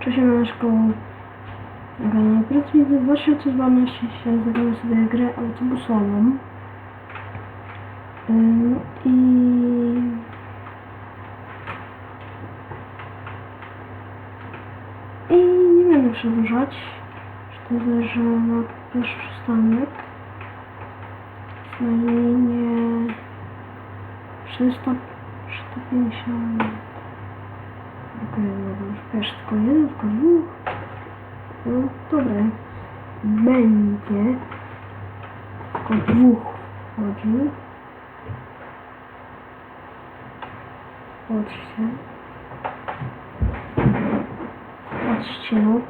Cześć. Na kanale Prytwizy 2012 się zagramy sobie grę autobusową. Ym, I... I nie będę przedłużać. Myślę, że na pierwszy przystanek na linię 300, 350. Okej, dobra, już wiesz, tylko jeden, tylko dwóch. No, dobra. Będzie tylko dwóch wchodzi. Chodźcie. Chodźcie, no.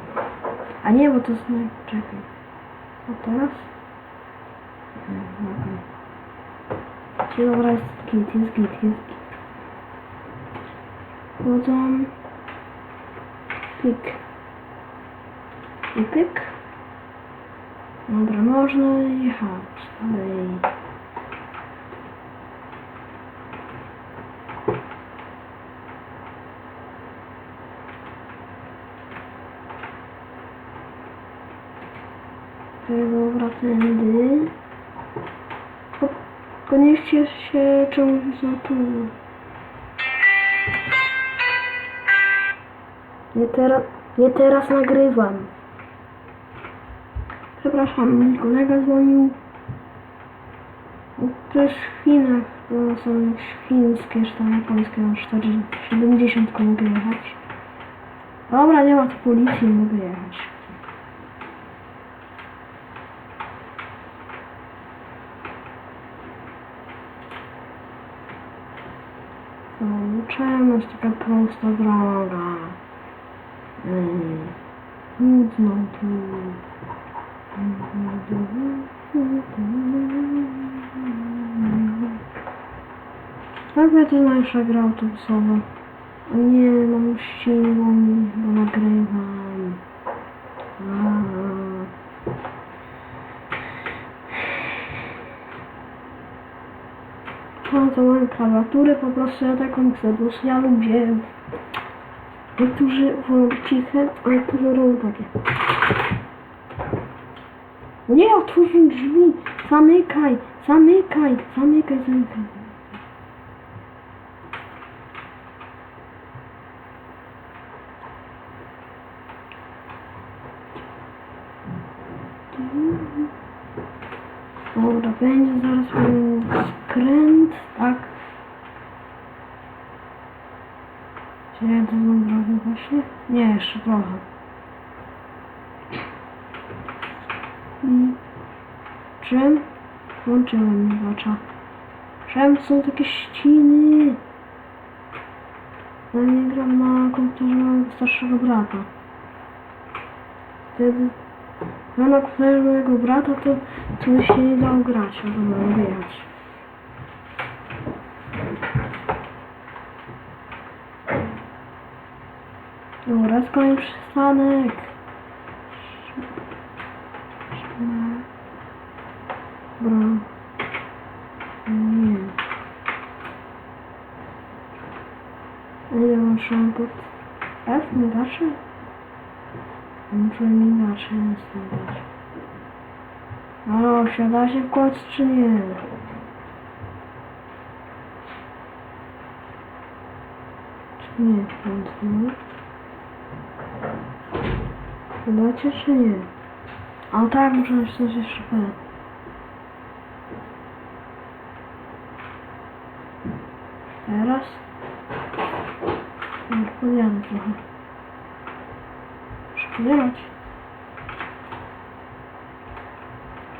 A nie, bo to jest... naj- Czekaj. A teraz? Okej. Czyli dobra, jest git, jest git, jest git. Wchodzą. Pik. I pyk. Dobra, można jechać dalej. Dobra, tędy. Ko- Koniecznie się czemuś za Nie teraz, nie teraz nagrywam. Przepraszam, mój kolega dzwonił. To jest w Chinach, to są chińskie, czy tam japońskie, na 470 mogę jechać. Dobra, nie ma tu policji, mogę jechać. Czemu jest taka prosta droga? Nudno tu. Jakby to najlepsza gra autobusowa. O nie, mam siłą, bo nagrywam. Bardzo mam klawiaturę, po prostu ja taką chcę, ja lubię. Niektórzy wolą ciche, a niektórzy robią takie. Nie otwórz drzwi! Zamykaj! Zamykaj! Zamykaj, zamykaj. Dobra, będzie zaraz skręt, tak? Czy właśnie? Nie, jeszcze trochę. I czym? Włączyłem migacza. Czym są takie ściny? Ja nie gram na komputerze starszego brata. Wtedy ja na komputerze mojego brata to, to się nie dało grać, a to mam wyjechać. Dobra, kolejny przystanek. Dobra. Nie. Ile mam szampot? F, migacze? Muszę migacze, jest migacze. Halo, wsiada się w końcu czy nie? Czy nie? Wątpię. Wsiadacie czy nie? A tak, muszę nacisnąć jeszcze P. Teraz? Podjadę trochę. Muszę podjechać.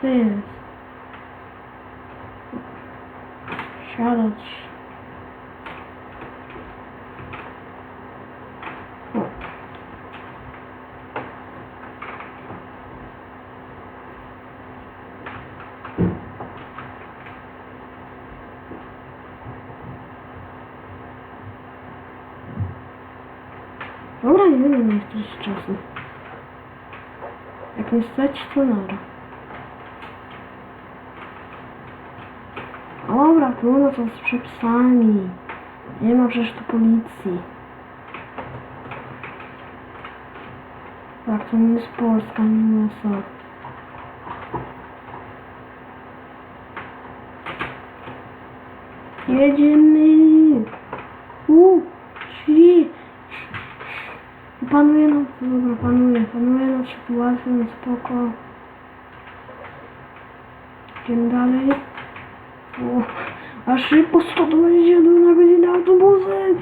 To jest. Siadać. O. Dobra, nie wiem, nie chcę czasu. Jak nie stać, to nara. Dobra, trudno co z przepisami. Nie ma przecież tu policji. Tak, to nie jest Polska, nie USA. Jedziemy! Panuje nam, dobra, panuje, panuje nad sytuacją, no spoko. Idziemy dalej. O, a szybko 121 na godzinę autobusem!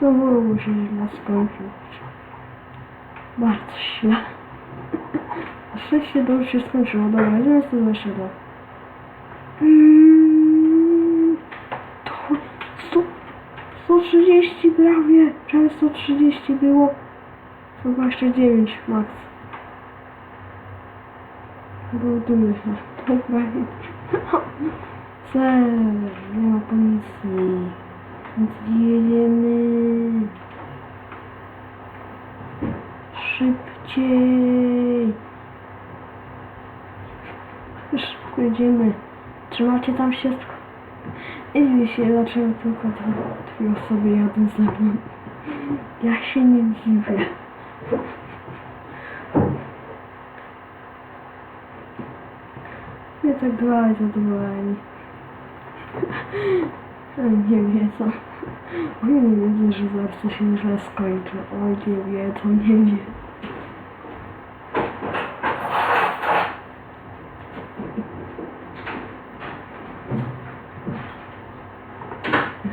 To mogło się źle skończyć. Bardzo źle. A szczęście już się skończyło. Dobra, idziemy 122. 130 prawie. Prawie 130 było. 129 max. Buduję się. Dobra. Ser, nie ma policji. Więc jedziemy. Szybciej. Szybko jedziemy. Trzymacie tam się. Nie dziwię się, dlaczego tylko dwie osoby jadą ze mną. Ja się nie dziwię. Nie tak dwaj zadowoleni. Nie wiedzą. Oni nie wiedzą, że to się źle skończy. Oj, nie wiedzą, nie wiedzą.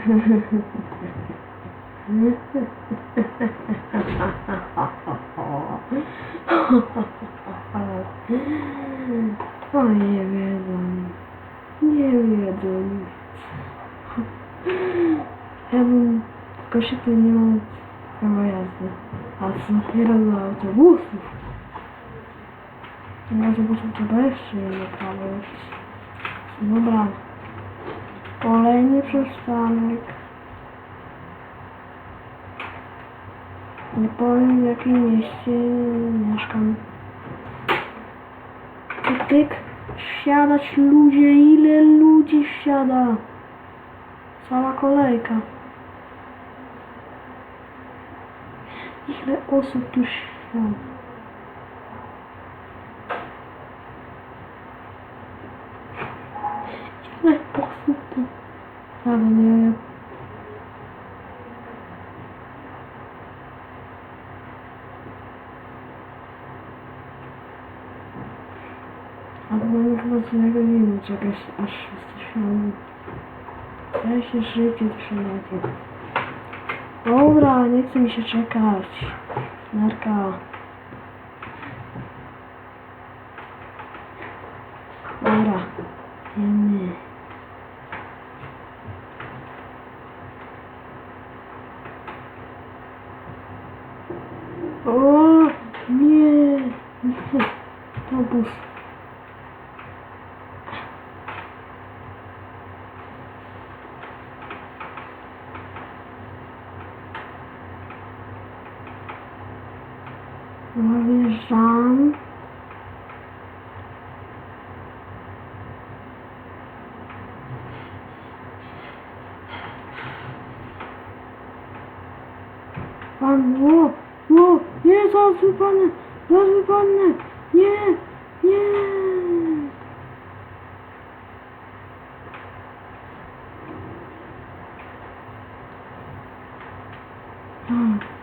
O, nie wiedzą. Nie wiedzą nic. Ja bym tylko się tu nie mam prawa jazdy. A co dopiero do autobusów. Do autobusów to jeszcze inne prawo. Dobra. Kolejny przystanek. Nie powiem w jakim mieście mieszkam. Tyk, tyk. Wsiadać ludzie, ile ludzi wsiada? Cała kolejka. Ile osób tu wsiada? Ile osób tu? Nie wiem. Ale mamy chyba co najmniej minut czekać, aż jesteśmy... Ja się szybciej lepiej. Dobra, nie chce mi się czekać. Narka. Wjeżdżam. Pan, o, o, nie, zaraz wypadnę, zaraz wypadnę, nie, nie. Hmm.